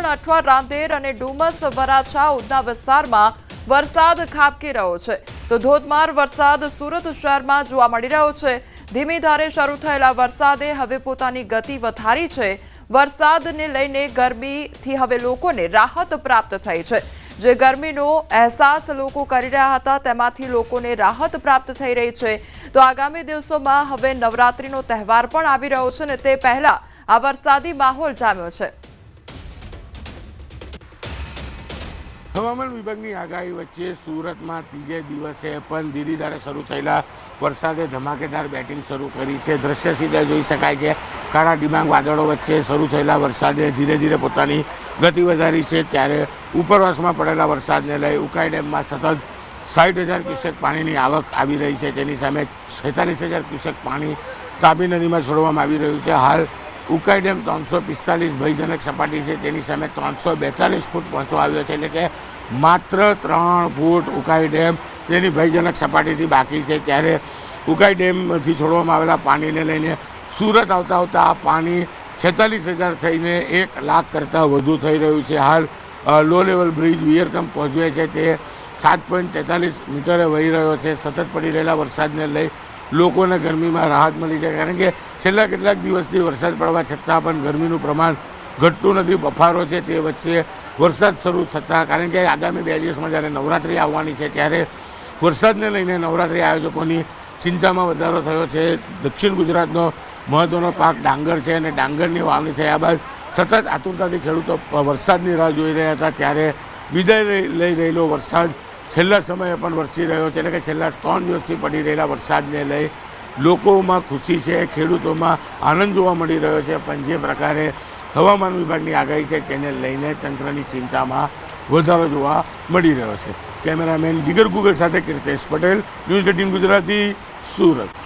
પાટણ, અઠવા, રાંદેર અને ડુમસ વરાછા ઉધના વિસ્તારમાં વરસાદ ખાબકી રહ્યો છે. તો ધોધમાર વરસાદ સુરત શહેરમાં જોવા મળી રહ્યો છે. ધીમી ધારે શરૂ થયેલા વરસાદે હવે પોતાની ગતિ વધારી છે. વરસાદને લઈને ગરમીથી હવે લોકોને રાહત પ્રાપ્ત થઈ છે. જે ગરમીનો અહેસાસ લોકો કરી રહ્યા હતા, તેમાંથી લોકોને રાહત પ્રાપ્ત થઈ રહી છે. તો આગામી દિવસોમાં હવે નવરાત્રીનો તહેવાર પણ આવી રહ્યો છે ને તે પહેલા આ વરસાદી માહોલ જામ્યો છે. હવામાન વિભાગની આગાહી વચ્ચે સુરતમાં ત્રીજે દિવસે પણ ધીરી ધારે શરૂ થયેલા વરસાદે ધમાકેદાર બેટિંગ શરૂ કરી છે. દ્રશ્ય સીધા જોઈ શકાય છે. કાળા ડિબાંગ વાદળો વચ્ચે શરૂ થયેલા વરસાદે ધીરે ધીરે પોતાની ગતિ વધારી છે. ત્યારે ઉપરવાસમાં પડેલા વરસાદને લઈ ઉકાઈ ડેમમાં સતત સાઠ હજાર ક્યુસેક પાણીની આવક આવી રહી છે. તેની સામે છેતાલીસ હજાર ક્યુસેક પાણી તાપી નદીમાં છોડવામાં આવી રહ્યું છે. હાલ ઉકાઈ ડેમ ત્રણસો પિસ્તાલીસ ભયજનક સપાટી છે. તેની સામે ત્રણસો બેતાલીસ ફૂટ પહોંચવા આવ્યો છે એટલે કે માત્ર ત્રણ ફૂટ ઉકાઈ ડેમ તેની ભયજનક સપાટીથી બાકી છે. ત્યારે ઉકાઈ ડેમથી છોડવામાં આવેલા પાણીને લઈને સુરત આવતા આવતા આ પાણી છેતાલીસ હજાર થઈને એક લાખ કરતાં વધુ થઈ રહ્યું છે. હાલ લો લેવલ બ્રિજ વિયરકમ પહોંચવે છે. તે સાત પોઈન્ટ તેતાલીસ મીટરે વહી રહ્યો છે. સતત પડી રહેલા વરસાદને લઈ લોકોને ગરમીમાં રાહત મળી છે કારણ કે છેલ્લા કેટલાક દિવસથી વરસાદ પડવા છતાં પણ ગરમીનું પ્રમાણ ઘટતું નથી. બફારો છે તે વચ્ચે વરસાદ શરૂ થતાં. કારણ કે આગામી બે દિવસમાં જ્યારે નવરાત્રિ આવવાની છે ત્યારે વરસાદને લઈને નવરાત્રિ આયોજકોની ચિંતામાં વધારો થયો છે. દક્ષિણ ગુજરાતનો મહત્ત્વનો પાક ડાંગર છે અને ડાંગરની વાવણી થયા બાદ સતત આતુરતાથી ખેડૂતો વરસાદની રાહ જોઈ રહ્યા હતા. ત્યારે વિદાય લઈ રહેલો વરસાદ છેલ્લા સમયે પણ વરસી રહ્યો છે એટલે કે છેલ્લા ત્રણ દિવસથી પડી રહેલા વરસાદને લઈ લોકોમાં ખુશી છે, ખેડૂતોમાં આનંદ જોવા મળી રહ્યો છે, પણ જે પ્રકારે હવામાન વિભાગની આગાહી છે તેને લઈને તંત્રની ચિંતામાં વધારો જોવા મળી રહ્યો છે. કેમેરામેન જીગર ગુગલ સાથે કીર્તેશ પટેલ, ન્યૂઝ એટીન ગુજરાતી, સુરત.